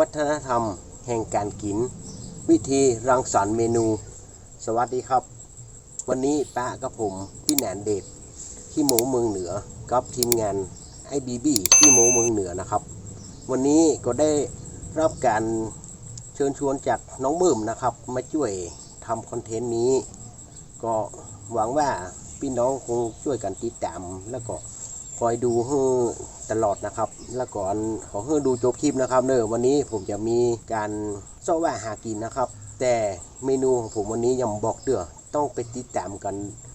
วัฒนธรรมแห่งการกิน วิธีรังสรรค์เมนู สวัสดีครับ วันนี้ป้ากับผมพี่แหนนเดชที่หมูเมืองเหนือกับทีมงานไอบีบีที่หมูเมืองเหนือนะครับ วันนี้ก็ได้รับการเชิญชวนจากน้องมืมนะครับ มาช่วยทำคอนเทนต์นี้ ก็หวังว่าพี่น้องคงช่วยกันติดตามแล้วก็ คอยดูให้อตลอดนะครับ แล้วก็อันขอให้อดูจบคลิปนะครับเนอะวันนี้ผมจะมีการเสาะแวหากินนะครับ แต่เมนูของผมวันนี้ยังบอกเดือต้องไปติดตามกัน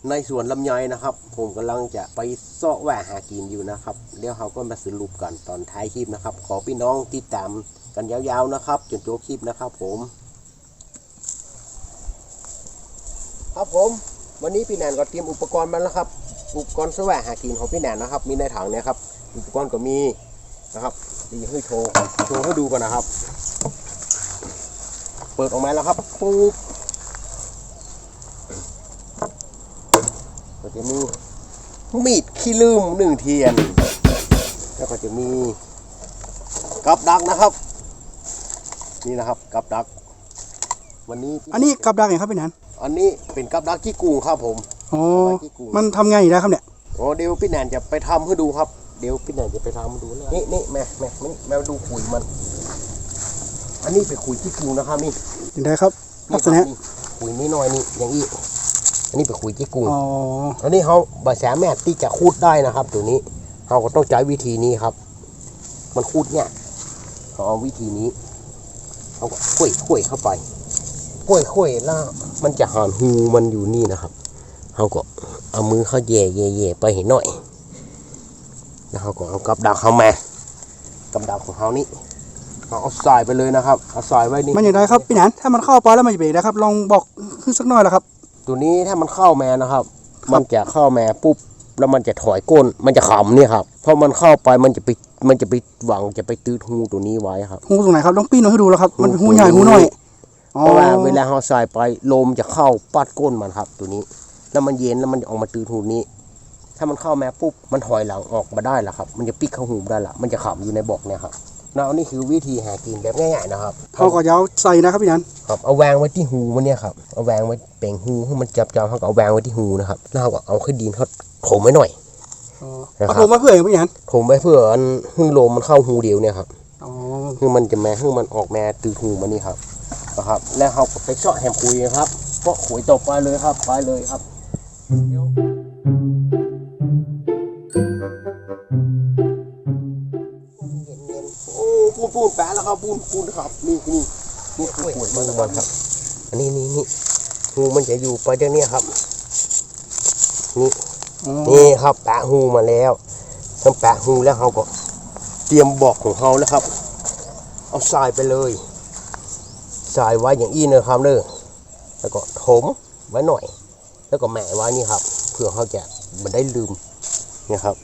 ในสวนลำไยนะครับ ผมกำลังจะไปเสาะแวหากินอยู่นะครับเดี๋ยวเขาก็มาสรุปกันตอนท้ายคลิปนะครับ ขอพี่น้องติดตามกันยาวๆนะครับจนจบคลิปนะครับ ผม ครับผม วันนี้พี่แนนก็เตรียมอุปกรณ์มาแล้วครับ อุปกรณ์แสวงหากินของพี่แนนนะครับ มีในถังเนี่ยครับ อุปกรณ์ก็มีนะครับดีให้โชว์โชว์ให้ดูก่อนนะครับ เปิดออกมาแล้วครับปุ๊บก็จะมีมีดขี้ลืมหนึ่งเทียน แล้วก็จะมีกับดักนะครับ นี่นะครับกับดัก วันนี้พี่อันนี้กับดักไงครับพี่นันอันนี้เป็นกับดักขี้กุงครับผม อ๋อกับดักขี้กุงมันทำไงอยู่แล้วครับเนี่ย โอ้เดี๋ยวพี่แนนจะไปทำให้ดูครับ เดี๋ยวพี่แนนจะไปทำให้ดูนะนี่นี่แม่แม่มานี่แม่ดูขุยมัน อันนี้เป็นขุยขี้กุงนะครับนี่เห็นได้ครับลักษนี่ณะครับนี่ขุยนี่น้อยนี่อย่างนี้อันนี้เป็นขุยขี้กุงอ๋อ อันนี้เขาบาสามารถที่จะคูดได้นะครับ ตัวนี้เขาก็ต้องใช้วิธีนี้ครับ มันคูดเนี่ยเขาเอาวิธีนี้เขาก็คุยคุยเข้าไปคุยคุยแล้วมันจะหานหูมันอยู่นี่นะครับ เขาก็เอามือเขาแย่แย่แย่ไปเห็นหน่อย แล้วเขาก็เอากับดักเข้ามากับดักของเขานี่เขาเอาใส่ไปเลยนะครับเอาใส่ไว้นี่มันอย่างไรครับพี่นันถ้ามันเข้าไปแล้วมันจะเป็นอย่างไรครับ ลองบอกขึ้นสักหน่อยละครับ ตัวนี้ถ้ามันเข้ามานะครับ มันจะเข้ามาปุ๊บแล้วมันจะถอยก้น มันจะขำเนี่ยครับเพราะมันเข้าไปมันจะไปมันจะไปหวังจะไปตืดหูตัวนี้ไว้ครับหูตรงไหนครับลองปีนให้ดูแล้วครับ มันเป็นหูหูใหญ่หูน้อยอ๋อเพราะว่าเวลาเราใส่ไปลมจะเข้าปัดก้นมันครับ ตัวนี้ แล้วมันเย็นแล้วมันจะออกมาตืดหูนี้ ถ้ามันเข้ามาปุ๊บมันถอยหลังออกมาได้ละครับ มันจะปิกเข้าหูได้ละมันจะขำอยู่ในบอกเนี่ยครับแล้วนี่คือวิธีหากินแบบง่ายๆนะครับเขาก็ยาวใส่นะครับพี่นันครับเอาแวางไว้ที่หูมันเนี่ยครับเอาแวางไว้เป่งหูให้มันจับจับเขาก็เอาแวางไว้ที่หูนะครับแล้วเขาก็เอาขึ้นดินเขาถมไว้หน่อยอ๋อนะครับเอาผมมาเพื่ออย่างพี่นันถมไว้เพื่ออันให้ลมมันเข้าหูเดียวเนี่ยครับอ๋อให้มันจะแม่ให้มันออกมาตือหูมันนี่ครับนะครับ แล้วเขาก็ไปเจาะแหมคุยครับก็ขุยตกไปเลยครับไปเลยครับ ปูนปูนแปะแล้วครับปูนปูนครับนี่นี่นี่คือขุยมันครับ อันนี้นี่นี่หูมันจะอยู่ไปเดี๋ยวนี้ครับนี่อ๋อนี่ครับแปะหูมาแล้วทั้งแปะหูแล้วเขาก็ เตรียมบอกของเขาแล้วครับ เอาทรายไปเลยทรายไว้อย่างอี้เนอะครับเนอะแล้วก็ถมไว้หน่อย แล้วก็แหมะไว้นี่ครับเพื่อเขาจะมันได้ลืมเนี่ยครับ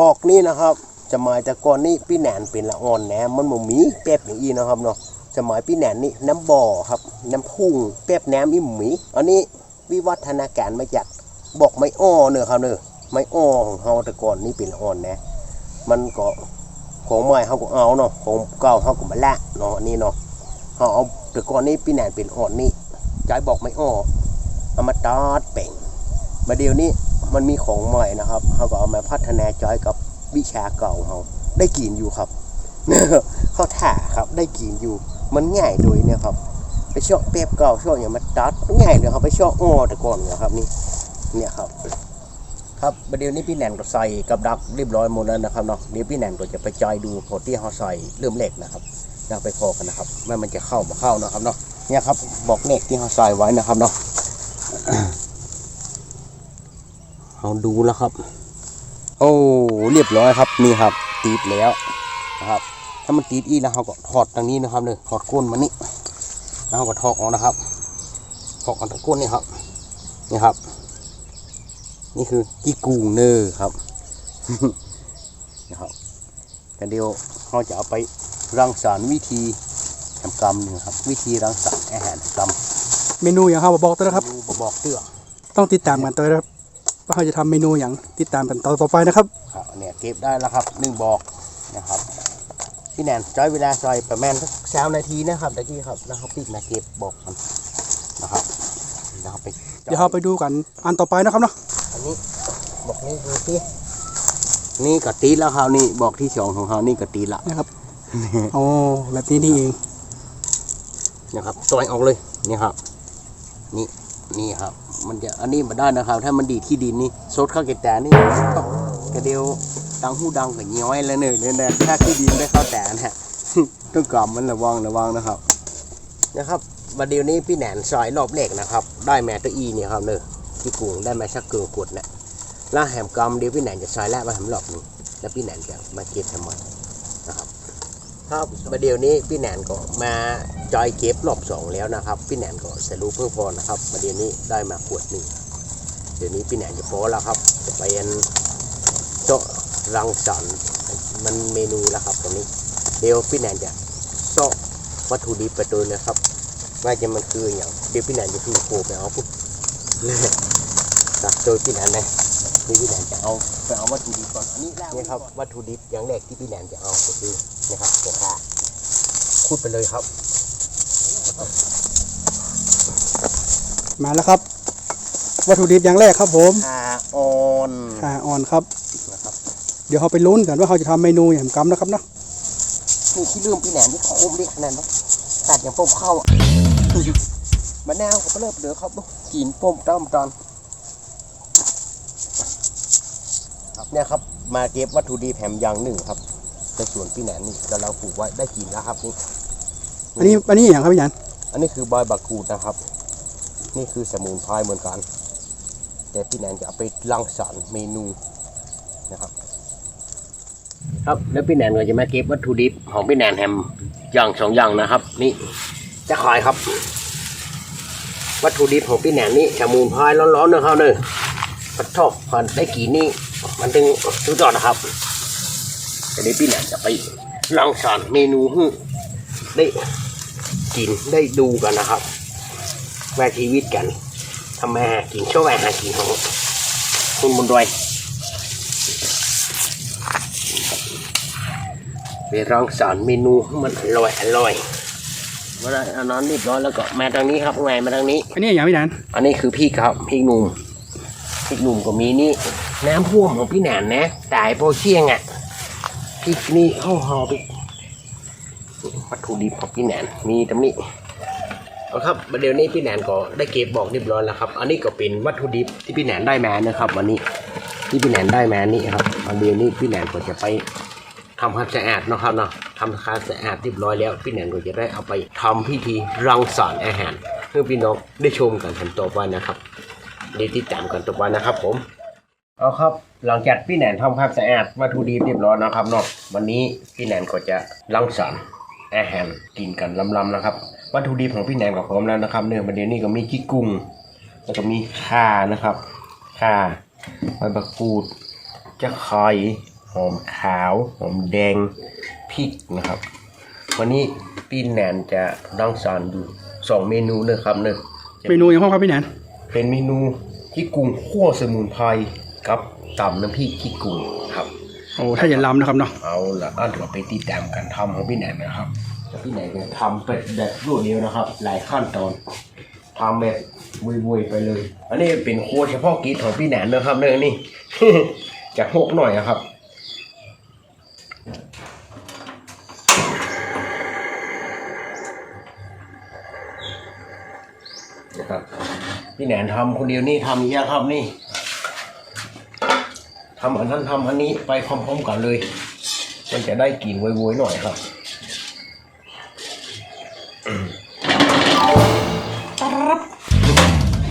บอกนี่นะครับ สมัยแต่ก่อนนี่พี่แหนนเป็นละอ่อนแหนมมันบ่มีแป๊บอย่างอีนะครับเนาะสมัยพี่แหนนนี่น้ำบ่อครับ น้ำพุ่งแป๊บแหนมอีหมีอันนี้วิวัฒนาการมาจากบอกไม้อ้อเนอะครับเนอะไม้อ้อของเขาแต่ก่อนนี่เป็นอ่อนนะมันก็ของใหม่เขาก็เอาเนาะของเก่าเขาก็มาละเนาะนี่เนาะเขาเอาแต่ก่อนนี่ปีแหนนเป็นอ่อนนี่ใจบอกไม้อ้อเอามาตัดแป่งมาเดี๋ยวนี้มันมีของใหม่นะครับเขาก็เอามาพัฒนาจอยกับ วิชาเก่าเขาได้กินอยู่ครับเขาถ่าครับได้กินอยู่ มันง่ายโดยเนี่ยครับ ไปเชาะเป๊บเก่าเชาะอย่างมาตัดง่ายเลยครับไปเชาะอ้อแต่ก่อนเนี่ยครับนี่เนี่ยครับ ครับประเดี๋ยวนี้พี่แหนนก็ใส่กับดักเรียบร้อยหมดแล้วนะครับเนาะเดี๋ยวพี่แหนนก็จะไปจอยดูพอที่เขาใส่เริ่มเหล็กนะครับเราไปพอกันนะครับว่ามันจะเข้ามาเข้านะครับเนาะเนี่ยครับบอกเล็กที่เขาใส่ไว้นะครับเนาะเอาดูแล้วครับ โอ้เรียบร้อยครับนี่ครับ ติดแล้วนะครับ ถ้ามันติดอีกแล้วเราก็ถอดทางนี้นะครับเนี่ยถอดก้นมันนี่แล้วเราก็ถอดออกนะครับถอดออกทางก้นนี่ครับนี่ครับ นี่คือกี้กูงเนอร์ครับนะครับกันเดียวเราจะเอาไปรังสรรค์วิธีทำกรรมหนึ่งครับ วิธีรังสรรค์อาหารกรรมเมนูอย่างเขาบอกตัวนะครับดูบบอกเตื้อต้องติดตามกันตัวนะครับ ว่าเขาจะทำเมนูอย่างติดตามกันต่อต่อไปนะครับครับเนี่ยเก็บได้แล้วครับหนึ่งบอกนะครับพี่แนนจอยเวลาซอยประมาณสักสามนาทีนะครับตะกี้ครับแล้วเขาปิดมาเก็บบอกกันนะครับแล้วเขาไปเดี๋ยวเราไปดูกันอันต่อไปนะครับเนาะอันนี้บอกนี่ดูสินี่ก็ตีแล้วครับนี่บอกที่สองของเขานี่ก็ตีละนะครับโอ้แบบนี้นี่เองนะครับซอยออกเลยนี่ครับ นี่นี่ครับ มันจะอันนี้มาได้นะครับ ถ้ามันดีดที่ดินนี่ซดเข้าเกตแต่นี่ก็กระเดียวดังหูดังกับย้อยแล้วเนี่ยเนี่ยถ้าที่ดินได้เข้าแต่นะฮะต้องกำมันระวังระวังนะครับ นะครับมาเดี๋ยวนี้พี่แหนนซอยรอบแรกนะครับ ได้แมตตอร์อีเนี่ยครับเนอะที่กรุงได้แมชักเกิงกดเนี่ยแล้วแหมกำเดี๋ยวพี่แหนนจะซอยแรกมาทำรอบหนึงแล้วพี่แหนนจะมาเก็บทำไมนะครับ ครับประเดี๋ยวนี้พี่แหนนก็มา จอยเก็บรอบสองแล้วนะครับ พี่แหนนก็สรุปเพื่อพอนะครับประเดี๋ยวนี้ได้มาขวดหนึ่งเดี๋ยวนี้พี่แหนนจะพอแล้วครับ จะไปอันโต๊ะรังสรรค์มันเมนูแล้วครับตรงนี้ เดี๋ยวพี่แหนนจะโซะวัตถุดิบไปตัวนะครับว่าจะมันคืออย่างเดี๋ยวพี่แหนนจะคือโผล่ไปเอาปุ๊บตักโดยพี่แหนนนะนี่พี่แหนนจะเอาไปเอาวัตถุดิบก่อนอันนี้นี่ครับวัตถุดิบอย่างแรกที่พี่แหนนจะเอาก็คือนะครับหัวข่าคูดไปเลยครับ มาแล้วครับ วัตถุดิบอย่างแรกครับผมข่าอ่อนข่าอ่อนครับ นะครับ เดี๋ยวเราไปลุ้นกันว่าเขาจะทำเมนูอย่างกำนะครับเนาะนี่ที่ลืมพี่แหนนที่โคมเล็กขนาดนั้นตัดอย่างป้มเข้าอะมะนาวก็เริ่มเหลือครับกินป้มต้มตอนครับเนี่ยครับ มาเก็บวัตถุดิบแถมอย่างหนึ่งครับในสวนพี่แหนนนี่กำลังปลูกไว้ได้กินแล้วครับนี่อันนี้อันนี้อย่างครับพี่หยันอันนี้คือบอยบักกูดนะครับ นี่คือสมุนไพรเหมือนกัน แต่พี่แนนจะเอาไปรังสรรค์เมนูนะครับ ครับแล้วพี่แนนก็จะมาเก็บวัตถุดิบของพี่แนนแฮมอย่างสองอย่างนะครับ นี่จะขายครับ วัตถุดิบของพี่แหนนนี่สมุนไพรร้อนๆนะครับเนอะปัดชอบพันได้กี่นี่มันถึงสุดยอดนะครับแต่นี้พี่แหนนจะไปรังสรรค์เมนูให้ได้กินได้ดูกันนะครับ แวะชีวิตกันทำมาหากินช่วยหากินของคุณบุญรวยไปรังสรรค์เมนูให้มันอร่อยอร่อยเมื่อไรเอานอนเรียบร้อยแล้วก็มาทางนี้ครับไงมาทางนี้ อันนี้อย่างพี่หยันอันนี้คือพริกครับพริกหนุ่มพริกหนุ่มก็มีนี่ น้ำพ่วมของพี่แหนนนะตายโปเชียงอะพริกนี่เข้าหอพริกวัตถุดิบของพี่แหนนมีตำนี้ เอาครับเดี๋ยวนี้พี่แหนนก็ได้เก็บบอกเรียบร้อยแล้วครับ อันนี้ก็เป็นวัตถุดิบที่พี่แหนนได้มานะครับ วันนี้ที่พี่แหนนได้มานี่ครับอันเดียวนี้พี่แหนนก็จะไปทำความสะอาดนะครับเนาะทำความสะอาดเรียบร้อยแล้ว พี่แหนนก็จะได้เอาไปทำพิธีรังสรรค์อาหารเพื่อพี่น้องได้ชมกันทันต่อไปนะครับเดี๋ยวติดตามกันต่อไปนะครับ ผมเอาครับหลังจากพี่แหนนทำความสะอาดวัตถุดิบเรียบร้อยนะครับเนาะวันนี้พี่แหนนก็จะรังสรรค์อาหารกินกันลำๆนะครับ วัตถุดิบของพี่แหนนก็พร้อมแล้วนะครับเนื้อประเดี๋ยวนี้ก็มีขี้กุ้ง แล้วก็มีข่านะครับข่าใบมะกรูดจะคอยหอมขาวหอมแดงพริกนะครับ วันนี้พี่แหนนจะรังสรรค์อยู่สองเมนูเนอะครับเนอะเมนูอย่างพ่อครับพี่หยันเป็นเมนูขี้กุ้งคั่วสมุนไพรกับตำน้ำพริกขี้กุ้งครับโอ้ถ้าอย่าล้ำนะครับเนาะเอาละอะเดี๋ยวไปติดตามกันทำของพี่แหนนนะครับ แล้วพี่แหนนจะทำเป็ดแบบรวดเดียวนะครับ หลายขั้นตอนทำแบบวุยๆไปเลย อันนี้เป็นโครัวเฉพาะกิจของพี่แหนนนะครับเนื่องนี่จะหกหน่อยนะครับนะครับพี่แหนนทำคนเดียวนี่ทำเยอะครับนี่ทำอันนั้นทำอันนี้ไปพร้อมๆกันเลย มันจะได้กลิ่นโวยๆหน่อยครับ เ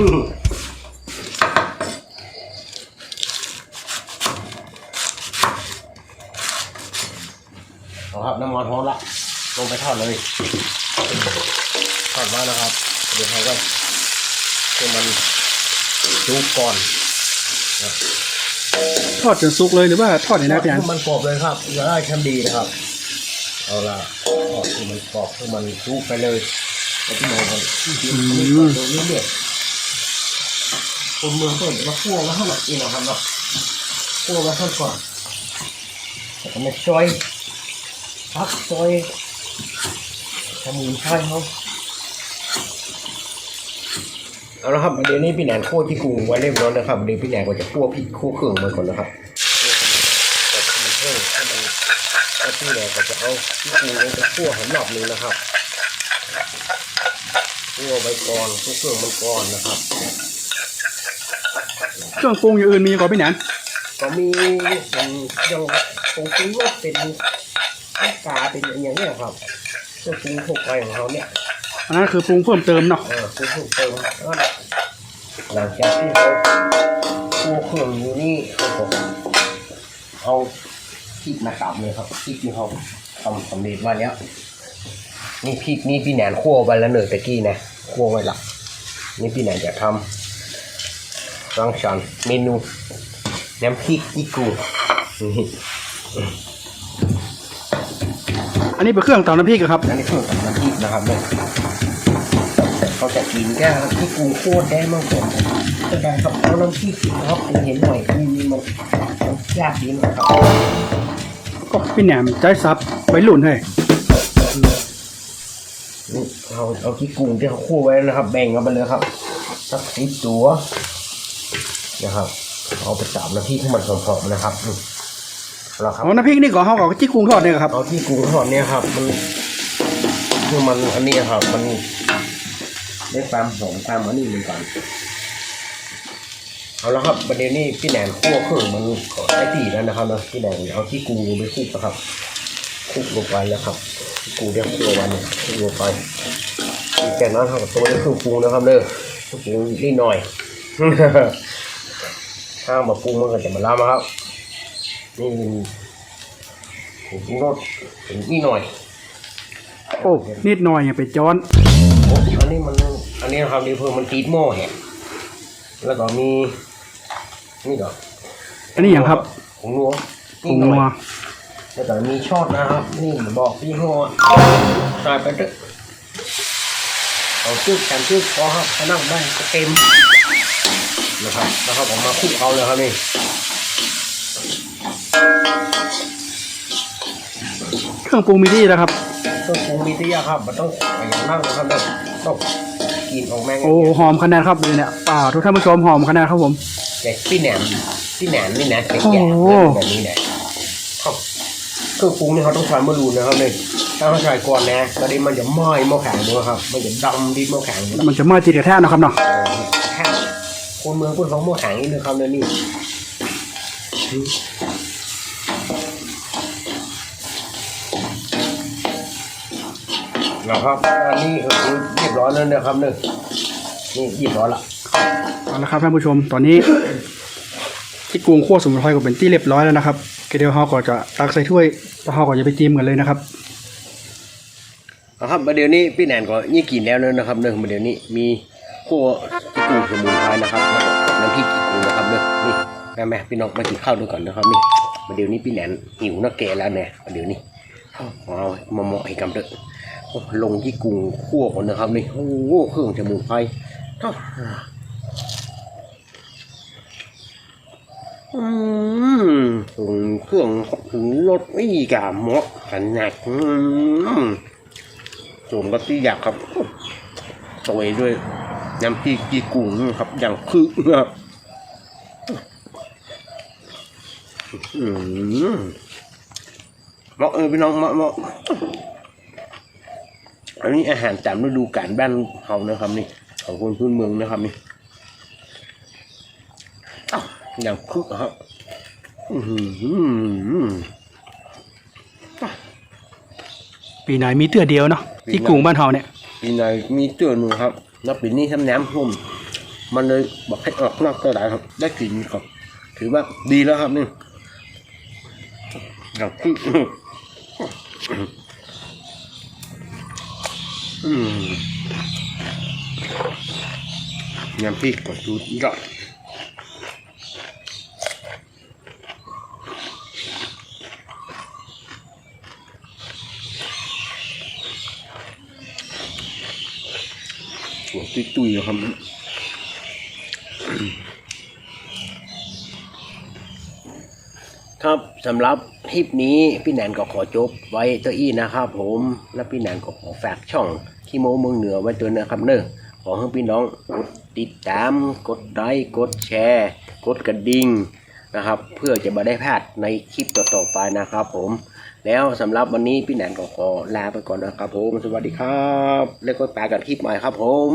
อาครับน้ำมันร้อนละลงไปทอดเลยทอดมานะครับเดี๋ยวเขาก็ให้มันซุกก่อนทอดจนสุกเลยหรือว่าทอดในน้ำพี่หยันให้มันกรอบเลยครับอย่าได้แคมดีนะครับ เอาละทอดให้มันกรอบให้มันซุกไปเลยแล้วที่ไหนกันดูเรื่อยๆ คนเมืองก็จะมาคั่วมาให้หนักอีกนะครับเนาะคั่วมาให้ก่อนแล้วก็มาซอยพักซอยสมุนไพรเขาเอาละครับเดี๋ยวนี้พี่แหนนคั่วที่กรุงไว้เรียบร้อยแล้วครับเดี๋ยวพี่แหนนก็จะคั่วพริกคั่วเครื่องมันก่อนนะครับแต่มันเพิ่มให้มันแล้วพี่แหนนก็จะเอาที่กรุงไปคั่วหอมหนับหนึงนะครับคั่วไปก่อนคั่วเครื่องมันก่อนนะครับ เครื่องปรุงอย่างอื่นมีก่อนพี่แหนนก็มีเป็นยังปรุงปรุงรสเป็นน้ำกาเป็นอย่างเนี้ยครับเครื่องปรุงทั่วไปของเขาเนี่ยอันนั้นคือปรุงเพิ่มเติมเนาะเออปรุงเพิ่มเติมแล้วหลังจากที่เขาคั่วเครื่องอยู่นี่เขาก็เอาพริกมาสับเลยครับพริกที่เขาทำสำเร็จมาแล้วนี่พริกนี่พี่แหนนคั่วไปแล้วเนอะตะกี้นะคั่วไว้ละนี่พี่แหนนจะทำ รังสรรค์เมนูน้ำพริกอีกูนี่อันนี้เป็นเครื่องตำน้ำพริกอะครับ อันนี้คือน้ำพริกนะครับเนี่ยเขาจะกินแก้ที่กูโคตรได้มากกว่าจะได้ครับเอาน้ำพริกครับเห็นหน่อยมีมันมันยากดีนะครับก็พี่แหนมใจซับไว้รุ่นให้นี่เราเอาที่กุ้งที่เขาคั่วไว้นะครับ แบ่งกันไปเลยครับสักสิบตัว นะครับ เอาไปสับน้ำพริกให้มันหอมๆนะครับอืมแล้วครับเอาน้ำพริกนี่ก่อนเขากับจิ้กุ้งทอดเนี่ยครับเอาที่กุ้งทอดเนี่ยครับ มันคือมันอันนี้ครับ มันได้ความหอมความอันนี้เหมือนกันเอาละครับประเด็นนี้พี่แหนนคั่วเครื่องมันก็ได้ที่แล้วนะครับเนอะพี่แหนนเอาที่กุ้งไปคลุกนะครับคลุกลงไปแล้วครับที่กุ้งเรียกคั่วไวันนี้คลุกลงไปแค่นั้นเท่ากับตัวนี้เครื่องปรุงนะครับเด้อเครื่องปรุงนิดหน่อย ถ้ามาปรุงมันก็จะมาล้ำครับนี่ผงปรุงรสถึงนี่หน่อยโอ้นิดหน่อยอย่าไปจ้อนโอ้อันนี้มันอันนี้นะครับนี่เพิ่มมันติดหม้อแหะแล้วก็มีนี่ก็อันนี้อย่างครับผงนัวปรุงนัวแล้วก็มีชอดนะครับ นี่บอกพี่หัวใส่ไปเถอะเอาซึกกันซึกพอครับถ้านั่งได้ก็เต็ม นะครับแล้วครับผมมาคลุกเอาเลยครับนี่เครื่องปรุงมีที่แล้วครับเครื่องปรุงมีที่ยากครับมันต้องอย่างนั่งนะครับต้องต้องกินออกแม่งโอ้หอมขนาดครับเลยเนี่ยป่าทุกท่านผู้ชมหอมขนาดครับผมแต่พี่แหนมพี่แหนมนี่นะแกะโอ้แกะโหแบบนี้นะเขาเครื่องปรุงนี่เขาต้องใช้มะรูนนะครับเนี่ยถ้าเขาใส่ก่อนนะตอนนี้มันจะไหม้หม้อแข็งด้วยครับ มันจะดำดิหม้อแข็งเลยมันจะมาจิตกระแทกนะครับเนาะแค่คนเมืองพูดเขาหม้อแข็งนี่เลยครับเนี่ยนี่นะครับอันนี้คือเรียบร้อยแล้วนะครับเนี่ยนี่เรียบร้อยละเอาละครับท่านผู้ชมตอนนี้ ที่กรุงขั้วสมุนไพรก็เป็นที่เรียบร้อยแล้วนะครับเดี๋ยวเขาก็จะตักใส่ถ้วยแล้วเขาก็จะไปจิ้มกันเลยนะครับนะครับมาเดี๋ยวนี้พี่แหนนก็ยี่กินแล้วเนอะนะครับเนอะมาเดี๋ยวนี้มี ขั้วกีกูสมุนไพรนะครับแล้วก็น้ำพริกกีกูนะครับเนอะนี่แม่แม่พี่น้องมากินข้าวด้วยก่อนนะครับนี่มาเดี๋ยวนี้พี่แหนนหิวนักแก่แล้วเนี่ยมาเดี๋ยวนี้เอาเอามาเหมาะให้กำเดอะโอ้ลงที่กุ้งคั่วก่อนนะครับนี่โอ้โหเครื่องสมุนไพรเท่าอืมเครื่องถึงรสไม่กะเหมาะขนาดอืมส่วนก็ที่อยากครับโรยด้วย น้ำพริกกีกุ้งครับ อย่างคือครับอืมเหมาะเออพี่น้องเหมาะเหมาะอันนี้อาหารตามฤดูกาลบ้านเฮานะครับ นี่ของคนพื้นเมืองนะครับนี่อ้าวอย่างคึกครับอือหือปีไหนมีเตื้อเดียวเนาะที่กรุงบ้านเฮาเนี่ยปีไหนมีเตือนหนูครับ แล้วปีนี้ทำน้ำท่วมมันเลยบอกให้ออกนอกตลาดครับ ได้กลิ่นครับ ถือว่าดีแล้วครับนี่อย่างคืออืมน้ำพริกก็ดูยอดหัว ตุยๆครับครับสำหรับคลิปนี้พี่แหนนก็ขอจบไว้ตัวอี้นะครับผมและพี่แหนนก็ขอฝากช่องคีโมเมืองเหนือไว้ตัวนะครับเนอะขอให้พี่น้องกดติดตาม กดไลค์กดแชร์ กดกระดิ่งนะครับ เพื่อจะมาได้พลาดในคลิปต่อๆไปนะครับผม แล้วสำหรับวันนี้พี่แหนนก็ขอลาไปก่อนนะครับผม สวัสดีครับ แล้วก็ไปกันคลิปใหม่ครับผม